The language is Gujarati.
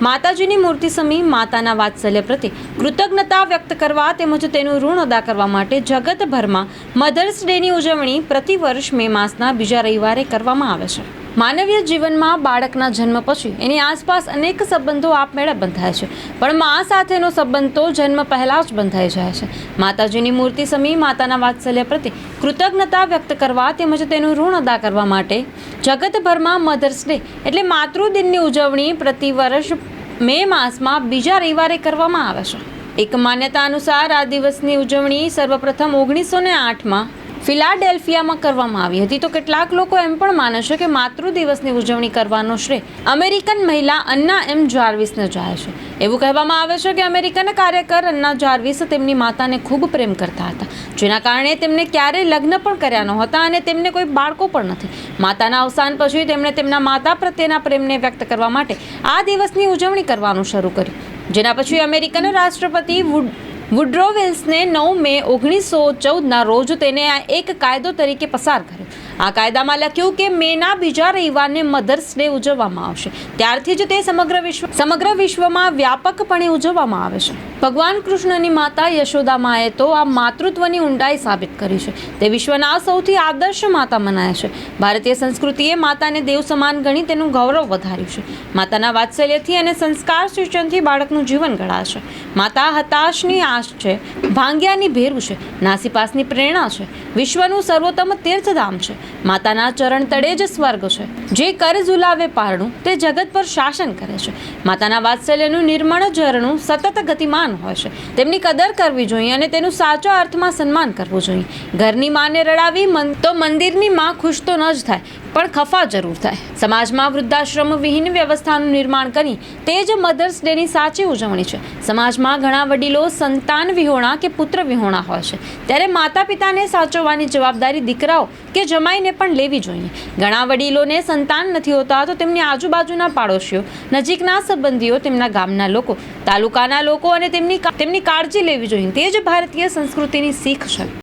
માતાજીની મૂર્તિ સમી માતાના વાત્સલ્ય પ્રત્યે કૃતજ્ઞતા વ્યક્ત કરવા તેમજ તેનું ઋણ અદા કરવા માટે જગતભરમાં મધર્સ ડેની ઉજવણી પ્રતિવર્ષ મે માસના બીજા રવિવારે કરવામાં આવે છે. માનવીય જીવનમાં બાળકના જન્મ પછી એની આસપાસ અનેક સંબંધો આપમેળે બંધાય છે. પણ મા સાથેનો સંબંધ તો જન્મ પહેલાં જ બંધાઈ જાય છે. માતાજીની મૂર્તિ સમી માતાના વાત્સલ્ય પ્રત્યે કૃતજ્ઞતા વ્યક્ત કરવા તેમજ તેનું ઋણ અદા કરવા માટે જગતભરમાં મધર્સ ડે એટલે માતૃદિનની ઉજવણી પ્રતિવર્ષ મે માસમાં બીજા રવિવારે કરવામાં આવે છે. એક માન્યતા અનુસાર આ દિવસની ઉજવણી સર્વપ્રથમ ઓગણીસો ને આઠમાં ફિલાડેલ્ફિયામાં કરવામાં આવી હતી. તો કેટલાક લોકો એમ પણ માને છે કે માતૃ દિવસની ઉજવણી કરવાનો શ્રેય અમેરિકન મહિલા અન્ના એમ જાર્વિસને જાય છે. એવું કહેવામાં આવે છે કે અમેરિકન કાર્યકર અન્ના જાર્વિસ તેમની માતાને ખૂબ પ્રેમ કરતા હતા. જેના કારણે તેમને ક્યારેય લગ્ન પણ કર્યા નહોતા અને તેમને કોઈ બાળકો પણ નથી. માતાના અવસાન પછી તેમણે તેમના માતા પ્રત્યેના પ્રેમને વ્યક્ત કરવા માટે આ દિવસની ઉજવણી કરવાનું શરૂ કર્યું. જેના પછી અમેરિકન રાષ્ટ્રપતિ વુડ વુડ્રો વિલ્સને નવ મે ઓગણીસો ચૌદના રોજ તેને આ એક કાયદો તરીકે પસાર કર્યો. આ કાયદામાં લખ્યું કે મેના બીજા રવિવારને મધર્સ ડે ઉજવવામાં આવશે. ત્યારથી જ તે સમગ્ર વિશ્વ સમગ્ર વિશ્વમાં વ્યાપકપણે ઉજવવામાં આવે છે. ભગવાન કૃષ્ણની માતા યશોદા માએ તો આ માતૃત્વની ઊંડાઈ સાબિત કરી છે. તે વિશ્વના સૌથી આદર્શ માતા મનાય છે. ભારતીય સંસ્કૃતિએ માતાને દેવ સમાન ગણી તેનું ગૌરવ વધાર્યું છે. માતાના વાત્સલ્યથી અને સંસ્કાર સિંચનથી બાળકનું જીવન ઘડાશે માતા હતાશની આશ છે, ભાંગ્યાની ભેરું છે, નાસીપાસની પ્રેરણા છે. વિશ્વનું સર્વોત્તમ તીર્થધામ છે. માતાના ચરણ તળે જ સ્વર્ગ છે. જે કર ઝુલાવે પારણું, તે જગત પર શાસન કરે છે. માતાના વાત્સલ્યનું નિર્મળ ઝરણું સતત ગતિમાન હોય છે. તેમની કદર કરવી જોઈએ અને તેનું સાચા અર્થમાં સન્માન કરવું જોઈએ. ઘરની માને રડાવી મન- તો મંદિરની માં ખુશ તો ન જ થાય, પણ ખફા જરૂર થાય. સમાજમાં વૃદ્ધાશ્રમ વિહીન વ્યવસ્થાનું નિર્માણ કરી, તે જ મધર્સ ડેની સાચી ઉજવણી છે. સમાજમાં ઘણા વડીલો સંતાન વિહોણા કે પુત્ર વિહોણા હોય છે. ત્યારે માતા પિતાને સાચવવાની જવાબદારી દીકરાઓ કે જમાઈને પણ લેવી જોઈએ ઘણા વડીલોને સંતાન નથી હોતા તો તેમની આજુબાજુના પાડોશીઓ, નજીકના સંબંધીઓ, તેમના ગામના લોકો, તાલુકાના લોકો અને તેમની તેમની કાળજી લેવી જોઈએ તે જ ભારતીય સંસ્કૃતિની શીખ છે.